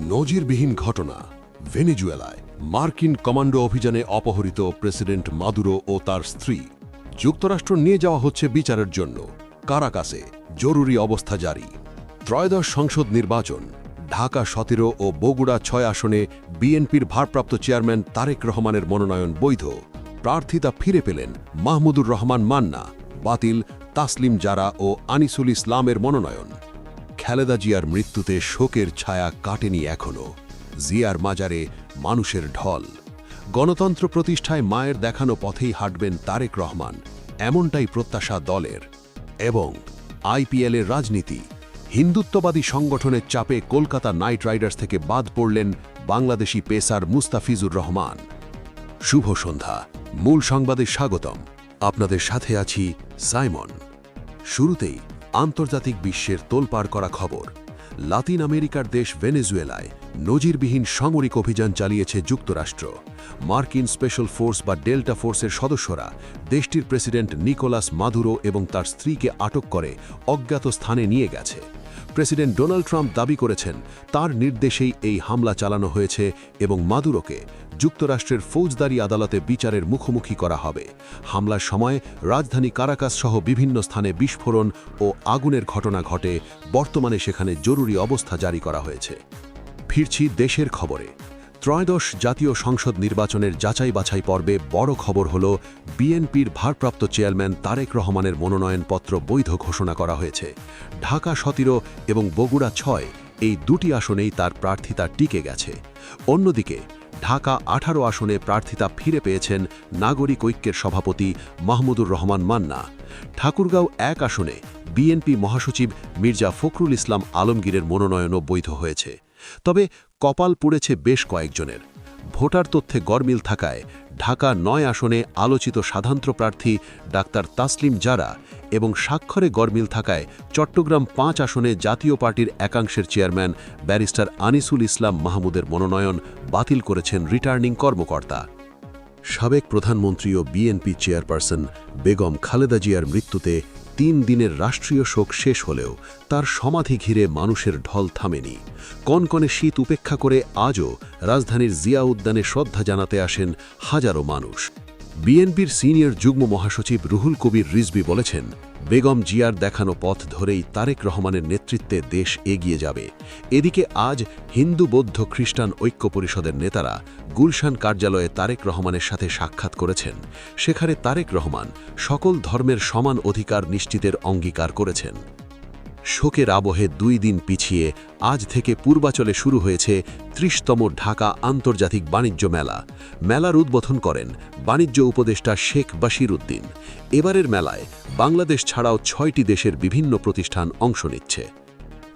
নজিরবিহীন ঘটনা, ভেনেজুয়েলায় মার্কিন কমান্ডো অভিযানে অপহৃত প্রেসিডেন্ট মাদুরো ও তার স্ত্রী। যুক্তরাষ্ট্র নিয়ে যাওয়া হচ্ছে বিচারের জন্য। কারাকাসে জরুরি অবস্থা জারি। ত্রয়োদশ সংসদ নির্বাচন, ঢাকা সতেরো ও বগুড়া ছয় আসনে বিএনপির ভারপ্রাপ্ত চেয়ারম্যান তারেক রহমানের মনোনয়ন বৈধ। প্রার্থিতা ফিরে পেলেন মাহমুদুর রহমান মান্না। বাতিল তাসলিম জারা ও আনিসুল ইসলামের মনোনয়ন। খালেদা জিয়ার মৃত্যুতে শোকের ছায়া কাটেনি এখনও জিয়ার মাজারে মানুষের ঢল। গণতন্ত্র প্রতিষ্ঠায় মায়ের দেখানো পথেই হাঁটবেন তারেক রহমান, এমনটাই প্রত্যাশা দলের। এবং আইপিএলের রাজনীতি, হিন্দুত্ববাদী সংগঠনের চাপে কলকাতা নাইট রাইডার্স থেকে বাদ পড়লেন বাংলাদেশি পেসার মুস্তাফিজুর রহমান। শুভ সন্ধ্যা। মূল সংবাদে স্বাগতম। আপনাদের সাথে আছি সাইমন। শুরুতেই আন্তর্জাতিক বিশ্বের তোলপাড় করা খবর। লাতিন আমেরিকার দেশ ভেনেজুয়েলায় নজিরবিহীন সামরিক অভিযান চালিয়েছে যুক্তরাষ্ট্র। মার্কিন স্পেশাল ফোর্স বা ডেল্টা ফোর্সের সদস্যরা দেশটির প্রেসিডেন্ট নিকোলাস মাদুরো এবং তার স্ত্রীকে আটক করে অজ্ঞাত স্থানে নিয়ে গেছে। প্রেসিডেন্ট ডোনাল্ড ট্রাম্প দাবি করেছেন, তার নির্দেশেই এই হামলা চালানো হয়েছে এবং মাদুরোকে যুক্তরাষ্ট্রের ফৌজদারি আদালতে বিচারের মুখোমুখি করা হবে। হামলার সময় রাজধানী কারাকাস সহ বিভিন্ন স্থানে বিস্ফোরণ ও আগুনের ঘটনা ঘটে, বর্তমানে সেখানে জরুরি অবস্থা জারি করা হয়েছে। ফিরছি দেশের খবরে। ত্রয়োদশ জাতীয় সংসদ নির্বাচনের যাচাই বাছাই পর্বে বড় খবর হল, বিএনপির ভারপ্রাপ্ত চেয়ারম্যান তারেক রহমানের মনোনয়নপত্র বৈধ ঘোষণা করা হয়েছে। ঢাকা সতেরো এবং বগুড়া ছয় এই দুটি আসনেই তার প্রার্থিতা টিকে গেছে। অন্যদিকে, ঢাকা আঠারো আসনে প্রার্থিতা ফিরে পেয়েছেন নাগরিক ঐক্যের সভাপতি মাহমুদুর রহমান মান্না। ঠাকুরগাঁও এক আসনে বিএনপি মহাসচিব মির্জা ফখরুল ইসলাম আলমগীরের মনোনয়নও বৈধ হয়েছে। তবে কপাল পুড়েছে বেশ কয়েকজনের। ভোটার তথ্যে গরমিল থাকায় ঢাকা নয় আসনে আলোচিত সাধারণ প্রার্থী ডাক্তার তাসলিম জারা এবং স্বাক্ষরে গরমিল থাকায় চট্টগ্রাম পাঁচ আসনে জাতীয় পার্টির একাংশের চেয়ারম্যান ব্যারিস্টার আনিসুল ইসলাম মাহমুদের মনোনয়ন বাতিল করেছেন রিটার্নিং কর্মকর্তা। সাবেক প্রধানমন্ত্রী ও বিএনপি চেয়ারপারসন বেগম খালেদা জিয়ার মৃত্যুতে তিন দিনের রাষ্ট্রীয় শোক শেষ হলেও তার সমাধি ঘিরে মানুষের ঢল থামেনি। কনকনে শীত উপেক্ষা করে আজও রাজধানীর জিয়া উদ্যানে শ্রদ্ধা জানাতে আসেন হাজারো মানুষ। বিএনপির সিনিয়র যুগ্ম মহাসচিব রুহুল কবির রিজবি বলেছেন বেগম জিয়ার দেখানো পথ ধরেই তারেক রহমানের নেতৃত্বে দেশ এগিয়ে যাবে। এদিকে আজ হিন্দু বৌদ্ধ খ্রিস্টান ঐক্য পরিষদের নেতারা গুলশান কার্যালয়ে তারেক রহমানের সাথে সাক্ষাৎ করেছেন। সেখানে তারেক রহমান সকল ধর্মের সমান অধিকার নিশ্চিতের অঙ্গীকার করেছেন। শোকের আবহে দুই দিন পিছিয়ে আজ থেকে পূর্বাচলে শুরু হয়েছে ত্রিশতম ঢাকা আন্তর্জাতিক বাণিজ্য মেলা। মেলার উদ্বোধন করেন বাণিজ্য উপদেষ্টা শেখ বাশির উদ্দিন। এবারের মেলায় বাংলাদেশ ছাড়াও ছয়টি দেশের বিভিন্ন প্রতিষ্ঠান অংশ নিচ্ছে।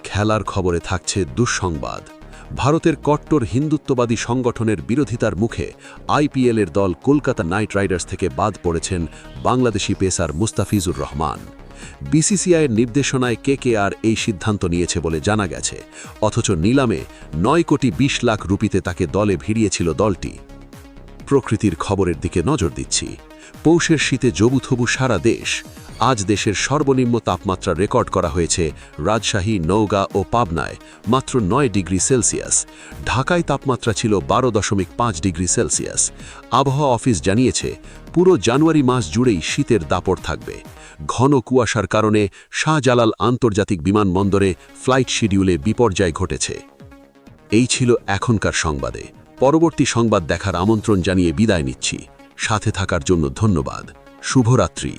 খেলার খবরে থাকছে দুঃসংবাদ। ভারতের কট্টর হিন্দুত্ববাদী সংগঠনের বিরোধিতার মুখে আইপিএলের দল কলকাতা নাইট রাইডার্স থেকে বাদ পড়েছেন বাংলাদেশি পেসার মুস্তাফিজুর রহমান। বিসিসিআইয়ের নির্দেশনায় কেকেআর এই সিদ্ধান্ত নিয়েছে বলে জানা গেছে। অথচ নিলামে নয় কোটি ২০ লাখ রুপিতে তাকে দলে ভিড়িয়েছিল দলটি। প্রকৃতির খবরের দিকে নজর দিচ্ছি। পৌষের শীতে জবুথবু সারা দেশ। আজ দেশের সর্বনিম্ন তাপমাত্রা রেকর্ড করা হয়েছে রাজশাহী, নওগাঁ ও পাবনায়, মাত্র নয় ডিগ্রি সেলসিয়াস। ঢাকায় তাপমাত্রা ছিল বারো দশমিক পাঁচ ডিগ্রি সেলসিয়াস। আবহাওয়া অফিস জানিয়েছে, পুরো জানুয়ারি মাস জুড়েই শীতের দাপট থাকবে। ঘন কুয়াশার কারণে শাহজালাল আন্তর্জাতিক বিমানবন্দরে ফ্লাইট শিডিউলে বিপর্যয় ঘটেছে। এই ছিল এখনকার সংবাদে। পরবর্তী সংবাদ দেখার আমন্ত্রণ জানিয়ে বিদায় নিচ্ছি। সাথে থাকার জন্য ধন্যবাদ। শুভরাত্রি।